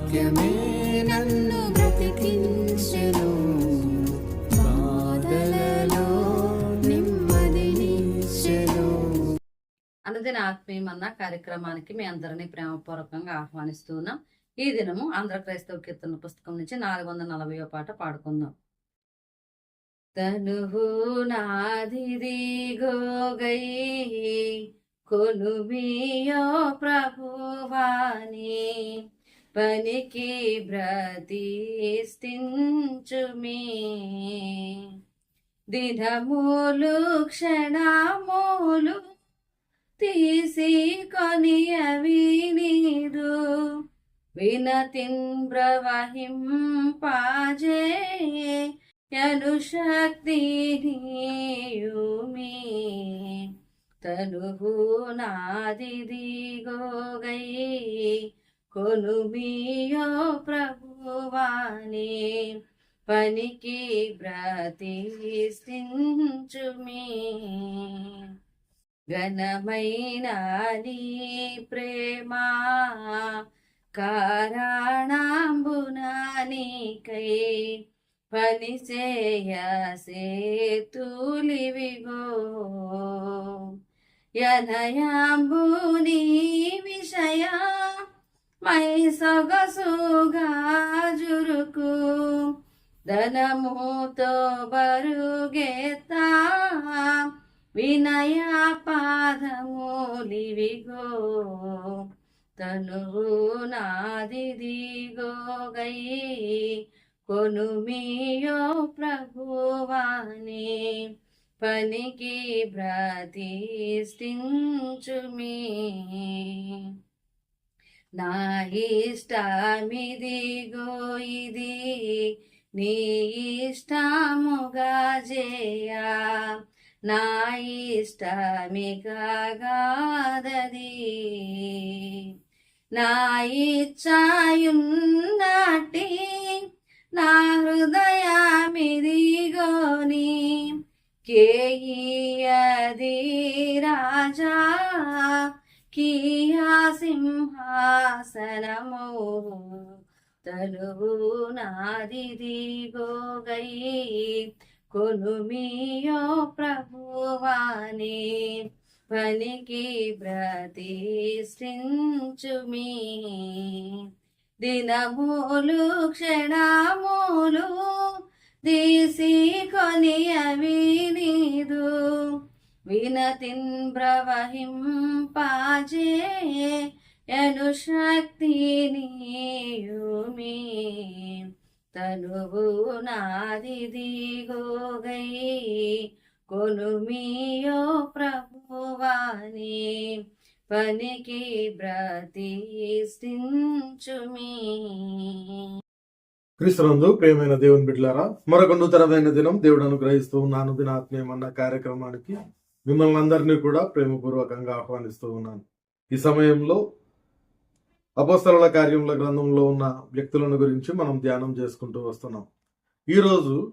వాక్యమే నన్ను బ్రతికించెను. బాధలలో నెమ్మదినిచ్చెను ఆత్మీయమన్న కార్యక్రమానికి మీ అందరినీ ప్రేమపూర్వకంగా ఆహ్వానిస్తున్నాం ఈ దినము ఆంధ్ర క్రైస్తవ కీర్తన పుస్తకం నుంచి నాలుగు వందల నలభై పాట పాడుకుందాం. తనుహు నాదిది గోగై కొనుమియో ప్రభువాని. పనికి బ్రతిష్ఠించుమి దినములు క్షణములు తీసికొని అవి నీదు వినతిన్ ప్రవహింపాజే యనుశక్తి నీయుమి. తనుహు నాది దిగోగై కొనుమియో ప్రభువాని పనికి బ్రతిష్ఠించుమి ఘనమైన నీ ప్రేమ కారణంబునా పని చేయ సేతులివిగో. యనయాంబుని విషయ మై సొగసుగా జురుకు ధనముతో బరుగేత వినయ పాదములివిగో తనువు నాదిదిగో గై. కొనుమియో ప్రభువాని పనికి బ్రతిష్ఠించుమి నా ఇష్టమిదిగో ఇది నీ ఇష్టముగా చేయా నా ఇష్టమిగాదది నా ఇచ్చాయున్నటి నా హృదయమిదిగోని కేయది రాజా. కియా సింహాసనము తనువు నాదిదిగో గై కొనుమియో ప్రభువాని పనికి బ్రతిష్ఠించుమి దినములు క్షణములు తీసి కొని అవి నీదు. వినతిన్ ప్రవహింపాజే యను శక్తి నీయుమి. తనువు నాదిదిగో గై కొనుమియో ప్రభువాని. పనికి బ్రతిష్ఠించుమి క్రీస్తునందు ప్రియమైన దేవుని బిడ్డలారా మరొక నూతనమైన దినం దేవుడు అనుగ్రహిస్తూ ఉన్నాను. దినాత్మీయమన్న కార్యక్రమానికి మిమ్మల్ని అందరినీ కూడా ప్రేమపూర్వకంగా ఆహ్వానిస్తూ ఉన్నాను. ఈ సమయంలో అపస్తల కార్యముల గ్రంథంలో ఉన్న వ్యక్తులను గురించి మనం ధ్యానం చేసుకుంటూ వస్తున్నాం. ఈరోజు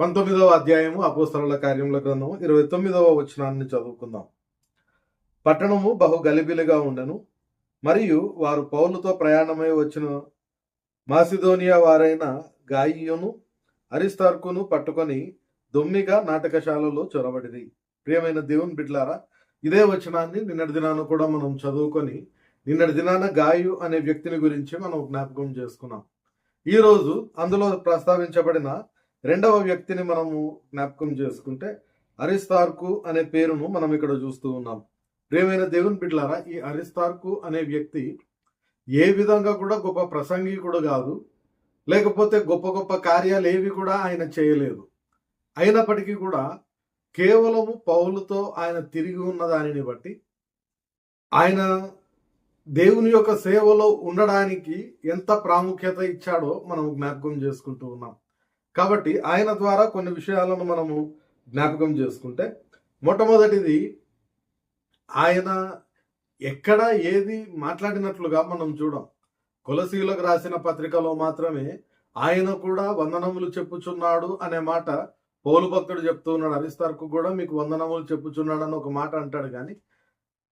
పంతొమ్మిదవ అధ్యాయము అపోస్తల కార్యముల గ్రంథం ఇరవై తొమ్మిదవ వచనాన్ని చదువుకుందాం. పట్టణము బహు గలిబిలిగా ఉండెను. మరియు వారు పౌలుతో ప్రయాణమై వచ్చిన మాసిదోనియా వారైన గాయియును అరిస్తార్కును పట్టుకొని దొమ్మిగా నాటకశాలలో చొరబడిది ప్రియమైన దేవుని బిడ్లారా ఇదే వచనాన్ని నిన్నటి దినాన కూడా మనం చదువుకొని నిన్నటి దినాన గాయు అనే వ్యక్తిని గురించి మనం జ్ఞాపకం చేసుకున్నాం. ఈరోజు అందులో ప్రస్తావించబడిన రెండవ వ్యక్తిని మనము జ్ఞాపకం చేసుకుంటే అరిస్తార్కు అనే పేరును మనం ఇక్కడ చూస్తూ ఉన్నాం. ప్రియమైన దేవుని బిడ్లారా ఈ అరిస్తార్కు అనే వ్యక్తి ఏ విధంగా కూడా గొప్ప ప్రసంగికుడు కాదు లేకపోతే గొప్ప గొప్ప కార్యాలు ఏవి కూడా ఆయన చేయలేదు. అయినప్పటికీ కూడా కేవలము పౌలుతో ఆయన తిరిగి ఉన్న దానిని బట్టి ఆయన దేవుని యొక్క సేవలో ఉండడానికి ఎంత ప్రాముఖ్యత ఇచ్చాడో మనం జ్ఞాపకం చేసుకుంటూ ఉన్నాం. కాబట్టి ఆయన ద్వారా కొన్ని విషయాలను మనము జ్ఞాపకం చేసుకుంటే మొట్టమొదటిది ఆయన ఎక్కడ ఏది మాట్లాడినట్లుగా మనం చూడం. కొలసీలకు రాసిన పత్రికలో మాత్రమే ఆయన కూడా వందనములు చెప్పుచున్నాడు అనే మాట పౌలు భక్తుడు చెప్తూ ఉన్నాడు అరిస్తార్కు కూడా మీకు వందనములు చెప్పుచున్నాడు అని ఒక మాట అంటాడు కానీ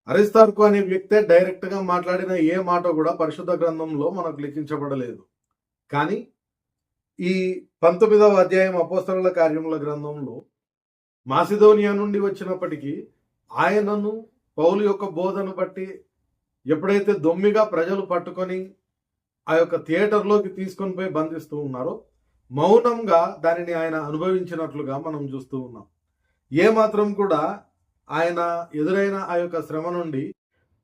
అరిస్తార్కు అనే వ్యక్తే డైరెక్ట్గా మాట్లాడిన ఏ మాట కూడా పరిశుద్ధ గ్రంథంలో మనకు లిఖించబడలేదు. కానీ ఈ పంతొమ్మిదవ అధ్యాయం అపోస్తరుల కార్యముల గ్రంథంలో మాసిదోనియా నుండి వచ్చినప్పటికీ ఆయనను పౌలు యొక్క బోధను బట్టి ఎప్పుడైతే దొమ్మిగా ప్రజలు పట్టుకొని ఆ యొక్క థియేటర్లోకి తీసుకొని పోయి బంధిస్తూ ఉన్నారో మౌనంగా దానిని ఆయన అనుభవించినట్లుగా మనం చూస్తూ ఉన్నాం. ఏ మాత్రం కూడా ఆయన ఎదురైన ఆ యొక్క శ్రమ నుండి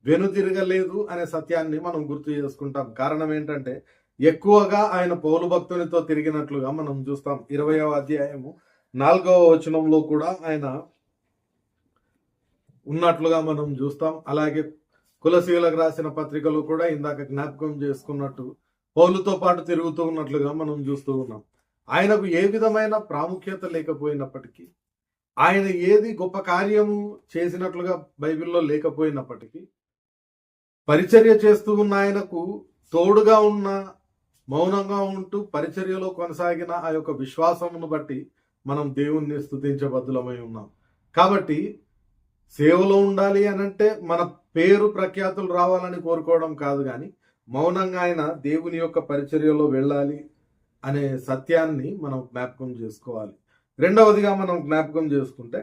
వెనుతిరగలేదు అనే సత్యాన్ని మనం గుర్తు చేసుకుంటాం. కారణం ఏంటంటే ఎక్కువగా ఆయన పౌలు భక్తునితో తిరిగినట్లుగా మనం చూస్తాం. ఇరవయవ అధ్యాయము నాలుగవ వచనంలో కూడా ఆయన ఉన్నట్లుగా మనం చూస్తాం. అలాగే కులశీలకు రాసిన పత్రికలు కూడా ఇందాక జ్ఞాపకం చేసుకున్నట్టు పౌలుతో పాటు తిరుగుతూ ఉన్నట్లుగా మనం చూస్తూ ఉన్నాం. ఆయనకు ఏ విధమైన ప్రాముఖ్యత లేకపోయినప్పటికీ ఆయన ఏది గొప్ప కార్యము చేసినట్లుగా బైబిల్లో లేకపోయినప్పటికీ పరిచర్య చేస్తూ ఉన్న ఆయనకు తోడుగా ఉన్న మౌనంగా ఉంటూ పరిచర్యలో కొనసాగిన ఆ యొక్క విశ్వాసమును బట్టి మనం దేవుణ్ణి స్తుతించబద్దులమై ఉన్నాం. కాబట్టి సేవలో ఉండాలి అని అంటే మన పేరు ప్రఖ్యాతులు రావాలని కోరుకోవడం కాదు కానీ మౌనంగా ఆయన దేవుని యొక్క పరిచర్యలో వెళ్ళాలి అనే సత్యాన్ని మనం జ్ఞాపకం చేసుకోవాలి. రెండవదిగా మనం జ్ఞాపకం చేసుకుంటే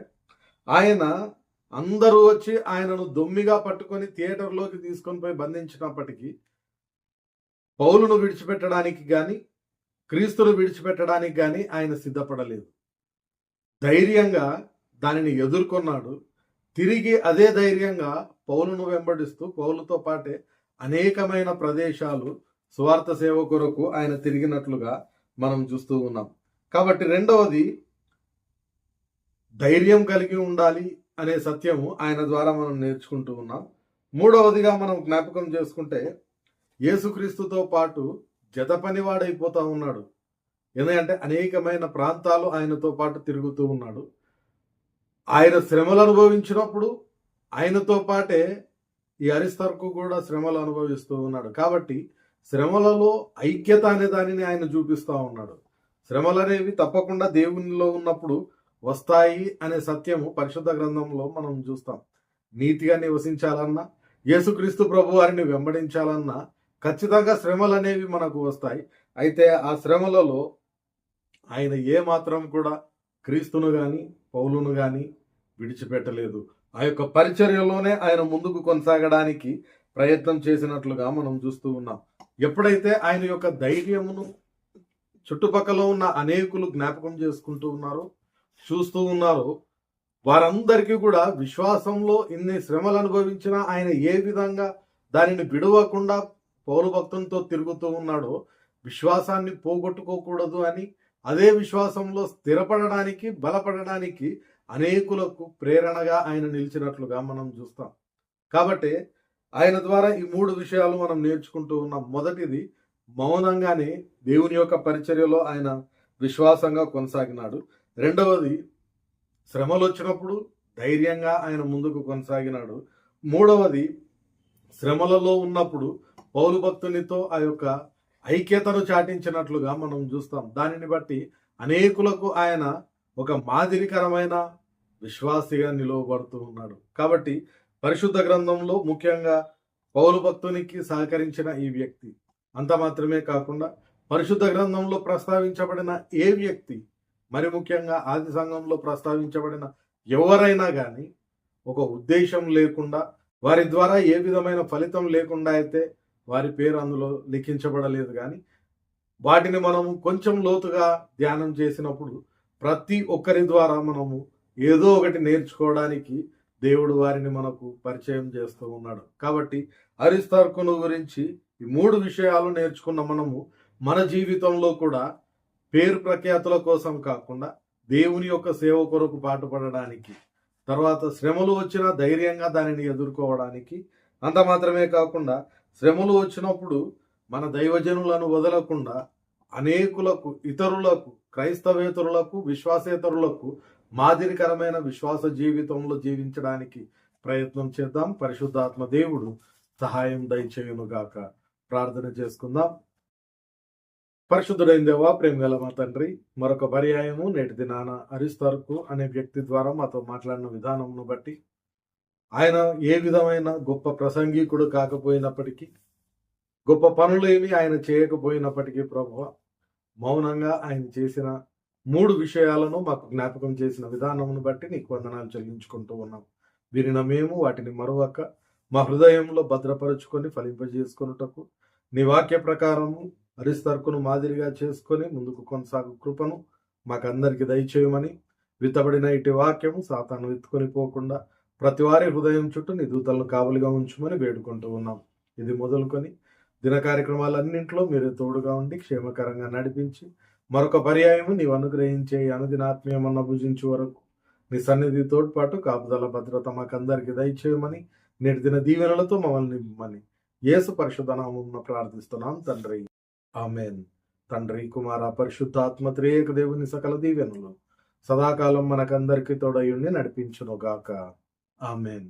ఆయన అందరూ వచ్చి ఆయనను దొమ్మిగా పట్టుకొని థియేటర్లోకి తీసుకొని పోయి బంధించినప్పటికీ పౌలును విడిచిపెట్టడానికి కానీ క్రీస్తును విడిచిపెట్టడానికి కానీ ఆయన సిద్ధపడలేదు. ధైర్యంగా దానిని ఎదుర్కొన్నాడు. తిరిగి అదే ధైర్యంగా పౌలును వెంబడిస్తూ పౌలుతో పాటే అనేకమైన ప్రదేశాలు స్వార్థ సేవ కొరకు ఆయన తిరిగినట్లుగా మనం చూస్తూ ఉన్నాం. కాబట్టి రెండవది ధైర్యం కలిగి ఉండాలి అనే సత్యము ఆయన ద్వారా మనం నేర్చుకుంటూ ఉన్నాం. మూడవదిగా మనం జ్ఞాపకం చేసుకుంటే యేసుక్రీస్తుతో పాటు జత పనివాడైపోతా ఉన్నాడు. ఎందుకంటే అనేకమైన ప్రాంతాలు ఆయనతో పాటు తిరుగుతూ ఉన్నాడు. ఆయన శ్రమలు అనుభవించినప్పుడు ఆయనతో పాటే ఈ అరిస్తర్కు కూడా శ్రమలు అనుభవిస్తూ ఉన్నాడు. కాబట్టి శ్రమలలో ఐక్యత అనే దానిని ఆయన చూపిస్తూ ఉన్నాడు. శ్రమలు అనేవి తప్పకుండా దేవునిలో ఉన్నప్పుడు వస్తాయి అనే సత్యము పరిశుద్ధ గ్రంథంలో మనం చూస్తాం. నీతిగా నివసించాలన్నా యేసుక్రీస్తు ప్రభు వారిని వెంబడించాలన్నా ఖచ్చితంగా శ్రమలు అనేవి మనకు వస్తాయి. అయితే ఆ శ్రమలలో ఆయన ఏ మాత్రం కూడా క్రీస్తును కానీ పౌలును కానీ విడిచిపెట్టలేదు. ఆ యొక్క పరిచర్యలోనే ఆయన ముందుకు కొనసాగడానికి ప్రయత్నం చేసినట్లుగా మనం చూస్తూ ఉన్నాం. ఎప్పుడైతే ఆయన యొక్క ధైర్యమును చుట్టుపక్కల ఉన్న అనేకులు జ్ఞాపకం చేసుకుంటూ ఉన్నారో చూస్తూ ఉన్నారో వారందరికీ కూడా విశ్వాసంలో ఇన్ని శ్రమలు అనుభవించినా ఆయన ఏ విధంగా దానిని విడవకుండా పౌరు భక్తులతో తిరుగుతూ ఉన్నాడో విశ్వాసాన్ని పోగొట్టుకోకూడదు అని అదే విశ్వాసంలో స్థిరపడడానికి బలపడడానికి అనేకులకు ప్రేరణగా ఆయన నిలిచినట్లుగా మనం చూస్తాం. కాబట్టి ఆయన ద్వారా ఈ మూడు విషయాలు మనం నేర్చుకుంటూ ఉన్నాం. మొదటిది మౌనంగానే దేవుని యొక్క పరిచర్యలో ఆయన విశ్వాసంగా కొనసాగినాడు. రెండవది శ్రమలు వచ్చినప్పుడు ధైర్యంగా ఆయన ముందుకు కొనసాగినాడు. మూడవది శ్రమలలో ఉన్నప్పుడు పౌలు భక్తునితో ఆ యొక్క ఐక్యతను చాటించినట్లుగా మనం చూస్తాం. దానిని బట్టి అనేకులకు ఆయన ఒక మాదిరికరమైన విశ్వాసిగా నిలువబడుతూ ఉన్నాడు. కాబట్టి పరిశుద్ధ గ్రంథంలో ముఖ్యంగా పౌలు భక్తునికి సహకరించిన ఈ వ్యక్తి. అంత మాత్రమే కాకుండా పరిశుద్ధ గ్రంథంలో ప్రస్తావించబడిన ఏ వ్యక్తి మరి ముఖ్యంగా ఆది సంఘంలో ప్రస్తావించబడిన ఎవరైనా కానీ ఒక ఉద్దేశం లేకుండా వారి ద్వారా ఏ విధమైన ఫలితం లేకుండా అయితే వారి పేరు అందులో లిఖించబడలేదు కానీ వాటిని మనము కొంచెం లోతుగా ధ్యానం చేసినప్పుడు ప్రతి ఒక్కరి ద్వారా మనము ఏదో ఒకటి నేర్చుకోవడానికి దేవుడు వారిని మనకు పరిచయం చేస్తూ ఉన్నాడు. కాబట్టి అరిస్తార్కును గురించి ఈ మూడు విషయాలు నేర్చుకున్న మనము మన జీవితంలో కూడా పేరు ప్రఖ్యాతుల కోసం కాకుండా దేవుని యొక్క సేవ కొరకు పాటుపడడానికి తర్వాత శ్రమలు వచ్చినా ధైర్యంగా దానిని ఎదుర్కోవడానికి అంత మాత్రమే కాకుండా శ్రమలు వచ్చినప్పుడు మన దైవజనులను వదలకుండా అనేకులకు ఇతరులకు క్రైస్తవేతరులకు విశ్వాసేతరులకు మాదిరికరమైన విశ్వాస జీవితంలో జీవించడానికి ప్రయత్నం చేద్దాం. పరిశుద్ధాత్మ దేవుడు సహాయం దయచేయునుగాక. ప్రార్థన చేసుకుందాం. పరిశుద్ధుడైన దేవా ప్రేమ గల మా తండ్రి మరొక పర్యాయము నేటి దినాన అరిస్తార్కు అనే వ్యక్తి ద్వారా మాతో మాట్లాడిన విధానంను బట్టి ఆయన ఏ విధమైన గొప్ప ప్రసంగికుడు కాకపోయినప్పటికీ గొప్ప పనులేమి ఆయన చేయకపోయినప్పటికీ ప్రభు మౌనంగా ఆయన చేసిన మూడు విషయాలను మాకు జ్ఞాపకం చేసిన విధానమును బట్టి నీకు వందనాలు చెల్లించుకుంటూ ఉన్నాం. వినిన మేము వాటిని మరొక మా హృదయంలో భద్రపరుచుకొని ఫలింపజేసుకొనుటకు నీ వాక్య ప్రకారము అరిస్తర్కును మాదిరిగా చేసుకొని ముందుకు కొనసాగు కృపను మాకందరికి దయచేయమని విత్తబడిన ఇటు వాక్యము సాతాను ఎత్తుకొని పోకుండా ప్రతి వారి హృదయం చుట్టూ నీ దూతలను కావలిగా ఉంచుమని వేడుకుంటూ ఉన్నాం. ఇది మొదలుకొని దిన కార్యక్రమాలన్నింటిలో మీరు తోడుగా ఉండి క్షేమకరంగా నడిపించి మరొక పర్యాయము నీవు అనుగ్రహించే అనుదినాత్మీయమన్న భుజించు వరకు. నీ సన్నిధి తోడ్పాటు కాపుదల భద్రత మాకందరికి దయచేయమని నేటి దిన దీవెనలతో మమ్మల్ని నింపమని యేసు పరిశుధనామమున ప్రార్థిస్తున్నాం తండ్రి. ఆమెన్. తండ్రి కుమార పరిశుద్ధాత్మ త్రియేక దేవుని సకల దీవెనలు సదాకాలం మనకందరికి తోడయుండి నడిపించును గాక ఆమెన్.